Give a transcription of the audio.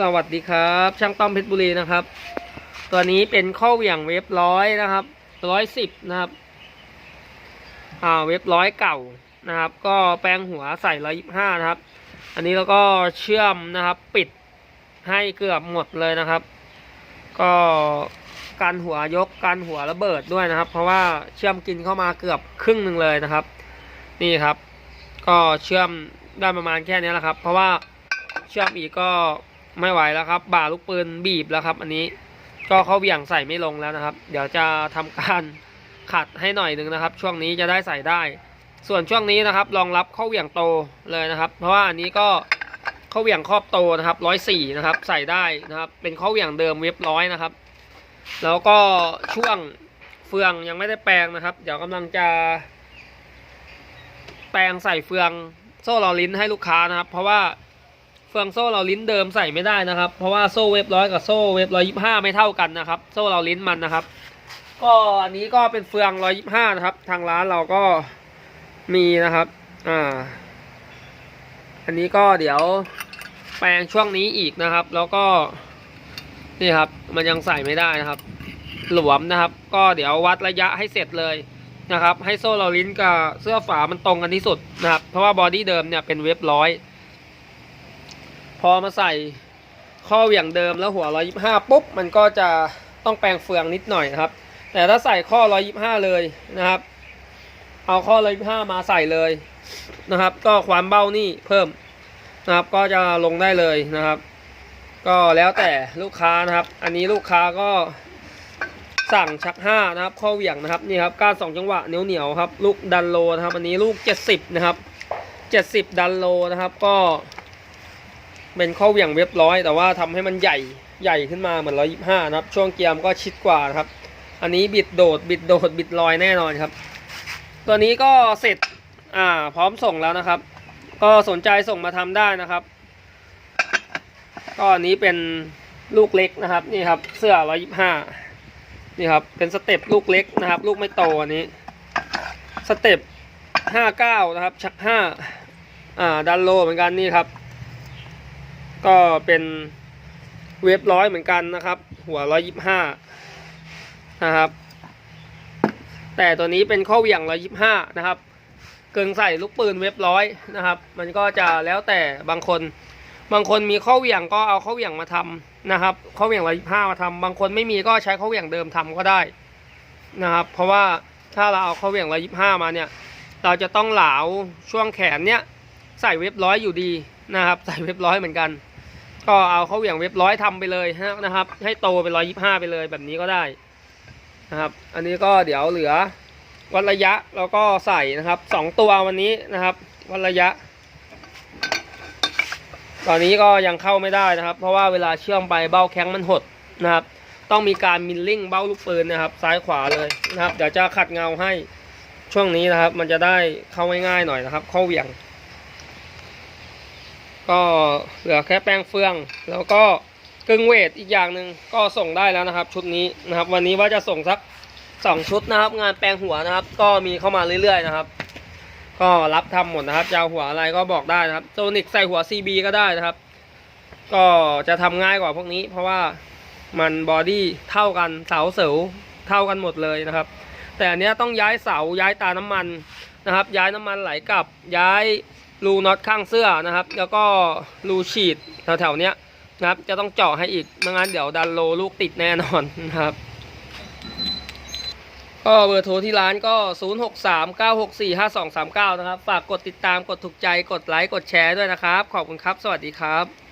สวัสดีครับ ช่างต้อมเพชรบุรีนะครับ ตัวนี้เป็นข้อเหวี่ยงเว็บร้อยนะครับร้อยสิบนะครับ อ่าเว็บร้อยเก่านะครับ ก็แปลงหัวใส่ร้อยยี่ห้านะครับ อันนี้แล้วก็เชื่อมนะครับ ปิดให้เกือบหมดเลยนะครับ ก็การหัวยกการหัวระเบิดด้วยนะครับ เพราะว่าเชื่อมกินเข้ามาเกือบครึ่งหนึ่งเลยนะครับ นี่ครับ ก็เชื่อมได้ประมาณแค่นี้แหละครับ เพราะว่าเชื่อมอีกก็ ไม่ไหวแล้วครับ บ่าลูกปืนบีบแล้วครับ อันนี้ก็เขาเหวี่ยงใส่ไม่ลงแล้วนะครับ เดี๋ยวจะทำการขัดให้หน่อยหนึ่งนะครับ ช่วงนี้จะได้ใส่ได้ ส่วนช่วงนี้นะครับรองรับเข้าเหวี่ยงโตเลยนะครับ เพราะว่าอันนี้ก็เข้าเหวี่ยงครอบโตนะครับร้อยสี่นะครับ ใส่ได้นะครับ เป็นเข้าเหวี่ยงเดิมเว็บร้อยนะครับ แล้วก็ช่วงเฟืองยังไม่ได้แปลงนะครับ เดี๋ยวกำลังจะแปลงใส่เฟืองโซ่เราลิ้นให้ลูกค้านะครับ เพราะว่า ฟืองโซ่เราลิ้นเดิมใส่ไม่ได้นะครับ เพราะว่าโซ่เว็บร้อยกับโซ่เว็บร้อยยี่ห้าไม่เท่ากันนะครับ โซ่เราลิ้นมันนะครับ ก็อันนี้ก็เป็นเฟืองร้อยยี่ห้านะครับ ทางร้านเราก็มีนะครับ อ่า อันนี้ก็เดี๋ยวแปลงช่วงนี้อีกนะครับ แล้วก็นี่ครับ มันยังใส่ไม่ได้นะครับ หลวมนะครับ ก็เดี๋ยววัดระยะให้เสร็จเลยนะครับ ให้โซ่เราลิ้นกับเสื้อฝามันตรงกันที่สุดนะครับ เพราะว่าบอดี้เดิมเนี่ยเป็นเว็บร้อย อมาใส่ข้อเหวี่ยงเดิมแล้วหัว 125 ปุ๊บ มันก็จะต้องแปลงเฟืองนิดหน่อยนะครับ แต่ถ้าใส่ข้อ 125 เลยนะครับ เอาข้อ 125 มาใส่เลยนะครับ ก็ความเบ้านี่เพิ่มนะครับ ก็จะลงได้เลยนะครับ ก็แล้วแต่ลูกค้านะครับ อันนี้ลูกค้าก็สั่งชักห้านะครับ ข้อเหวี่ยงนะครับนี่ครับก้านสองจังหวะเหนียวเหนียวครับ ลูกดันโลนะครับ อันนี้ลูกเจ็ดสิบนะครับเจ็ดสิบดันโลนะครับ ก็ เป็นข้อเหวี่ยงเว็บร้อย แต่ว่าทำให้มันใหญ่ใหญ่ขึ้นมาเหมือนร้อยยี่ห้านะครับ ช่วงเกียร์มก็ชิดกว่านะครับ อันนี้บิดโดด บิดโดด บิดลอยแน่นอนครับ ตัวนี้ก็เสร็จอ่าพร้อมส่งแล้วนะครับ ก็สนใจส่งมาทำได้นะครับ ก็อันนี้เป็นลูกเล็กนะครับนี่ครับเสื้อร้อยยี่ห้านี่ครับเป็นสเต็ปลูกเล็กนะครับ ลูกไม่โตอันนี้สเต็ปห้าเก้านะครับชักห้าอ่าดันโลเหมือนกันนี่ครับ ก็เป็นเว็บร้อยเหมือนกันนะครับ หัวร้อยยิบห้านะครับ แต่ตัวนี้เป็นข้อเหวี่ยงร้อยยิบห้านะครับ เกิงใส่ลูกปืนเว็บร้อยนะครับ มันก็จะแล้วแต่บางคน บางคนมีข้อเหวี่ยงก็เอาข้อเหวี่ยงมาทำนะครับ ข้อเหวี่ยงร้อยยี่ห้ามาทำบางคนไม่มีก็ใช้ข้อเหวี่ยงเดิมทำก็ได้นะครับ เพราะว่าถ้าเราเอาข้อเหวี่ยงร้อยยี่ห้ามาเนี่ย เราจะต้องเหลาช่วงแขนเนี้ยใส่เว็บร้อยอยู่ดีนะครับ ใส่เว็บร้อยเหมือนกัน ก็เอาเข้อเหวี่ยงเว็บร้อยทำไปเลยนะครับ ให้โตเป็นร้อยยี่ห้าไปเลยแบบนี้ก็ได้นะครับ อันนี้ก็เดี๋ยวเหลือวัดระยะแล้วก็ใส่นะครับสองตัววันนี้นะครับวัดระยะ ตอนนี้ก็ยังเข้าไม่ได้นะครับ เพราะว่าเวลาเชื่อมไปเบ้าแข้งมันหดนะครับ ต้องมีการมิลลิ่งเบ้าลูกปืนนะครับ ซ้ายขวาเลยนะครับ เดี๋ยวจะขัดเงาให้ช่วงนี้นะครับ มันจะได้เข้าง่ายๆหน่อยนะครับ เข้าเหวี่ยง ก็เหลือแค่แป้งเฟือง แล้วก็กึ่งเวทอีกอย่างหนึ่งก็ส่งได้แล้วนะครับ ชุดนี้นะครับ วันนี้ว่าจะส่งสักสองชุดนะครับ งานแปลงหัวนะครับ ก็มีเข้ามาเรื่อยๆนะครับ ก็รับทำหมดนะครับจะเอาหัวอะไรก็บอกได้นะครับโซนิกใส่หัว CB ก็ได้นะครับ ก็จะทำง่ายกว่าพวกนี้ เพราะว่ามันบอดี้เท่ากันเสาเสวเท่ากันหมดเลยนะครับ แต่อันนี้ต้องย้ายเสาย้ายตาน้ำมันนะครับ ย้ายน้ำมันไหลกลับย้าย รูน็อตข้างเสื้อนะครับ แล้วก็รูฉีดแถวๆเนี้ยนะครับ จะต้องเจาะให้อีกไม่งั้นเดี๋ยวดันโลลูกติดแน่นอนนะครับก็เบอร์โทรที่ร้านก็ 0639645239 นะครับ ฝากกดติดตามกดถูกใจกดไลค์ กดแชร์ด้วยนะครับ ขอบคุณครับ สวัสดีครับ